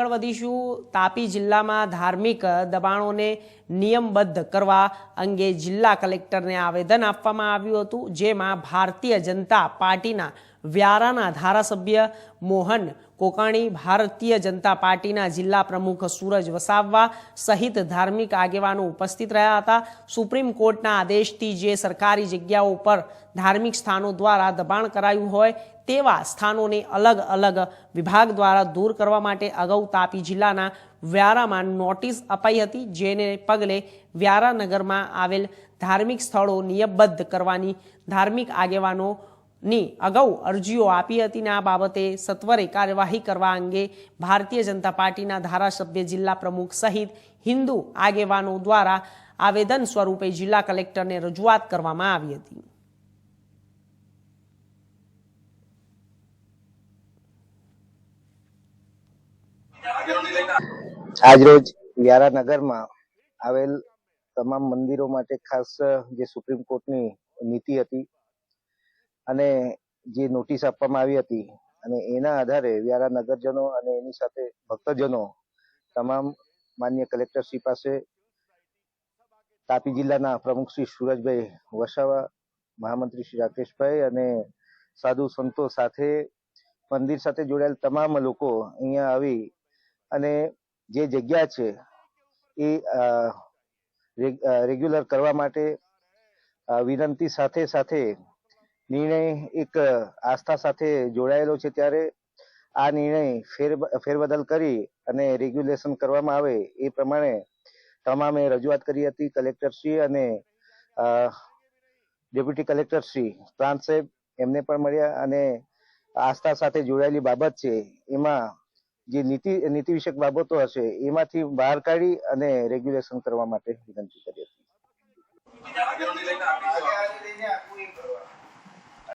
આગળ વધીશું. તાપી જિલ્લામાં ધાર્મિક દબાણોને નિયમબદ્ધ કરવા અંગે જિલ્લા કલેક્ટરને આવેદન આપવામાં આવ્યું હતું, જેમાં ભારતીય જનતા પાર્ટીના વ્યારાના ધારાસભ્ય મોહન કોકાણી ભારતીય જનતા પાર્ટીના જિલ્લા પ્રમુખ સૂરજ વસાવવા સહિત ધાર્મિક આગેવાનો ઉપસ્થિત રહ્યા હતા. સુપ્રીમ કોર્ટના આદેશથી જે સરકારી જગ્યાઓ પર ધાર્મિક સ્થાનો દ્વારા દબાણ કરાયું હોય તેવા સ્થાનોને અલગ અલગ વિભાગ દ્વારા દૂર કરવા માટે અગાઉ તાપી જિલ્લાના વ્યારામાં નોટિસ અપાઈ હતી, જેને પગલે વ્યારા નગરમાં આવેલ ધાર્મિક સ્થળો નિયમબદ્ધ કરવાની ધાર્મિક આગેવાનો ની અગાઉ અરજીઓ આપી હતી ને આ બાબતે સત્વરે કાર્યવાહી કરવા અંગે ભારતીય જનતા પાર્ટીના ધારાસભ્ય જિલ્લા પ્રમુખ સહિત હિન્દુ આગેવાનો દ્વારા આવેદન સ્વરૂપે જિલ્લા કલેક્ટરને રજૂઆત કરવામાં આવી હતી. આજરોજ વ્યારા નગરમાં આવેલ તમામ મંદિરો માટે ખાસ જે સુપ્રીમ કોર્ટની નીતિ હતી અને જે નોટિસ આપવામાં આવી હતી અને એના આધારે વ્યારા નગરજનો અને એની સાથે ભક્તજનો તમામ માન્ય કલેક્ટરશ્રી પાસે તાપી જિલ્લાના પ્રમુખ શ્રી સુરજભાઈ વસાવા, મહામંત્રી શ્રી રાકેશભાઈ અને સાધુ સંતો સાથે, મંદિર સાથે જોડાયેલ તમામ લોકો અહીંયા આવી અને જે જગ્યા છે એ રેગ્યુલર કરવા માટે વિનંતી સાથે સાથે નિર્ણય એક આસ્થા સાથે જોડાયેલો છે ત્યારે આ નિર્ણય ફેર, ફેરબદલ કરી અને રેગ્યુલેશન કરવામાં આવે એ પ્રમાણે તમામે રજૂઆત કરી હતી કલેક્ટરશ્રી અને ડેપ્યુટી કલેક્ટરશ્રી પ્રાંત સાહેબ એમને પણ મળ્યા અને આસ્થા સાથે જોડાયેલી બાબત છે. એમાં જે નીતિ નીતિ વિષયક બાબતો હશે એમાંથી બહાર કાઢી અને રેગ્યુલેશન કરવા માટે વિનંતી કરી હતી.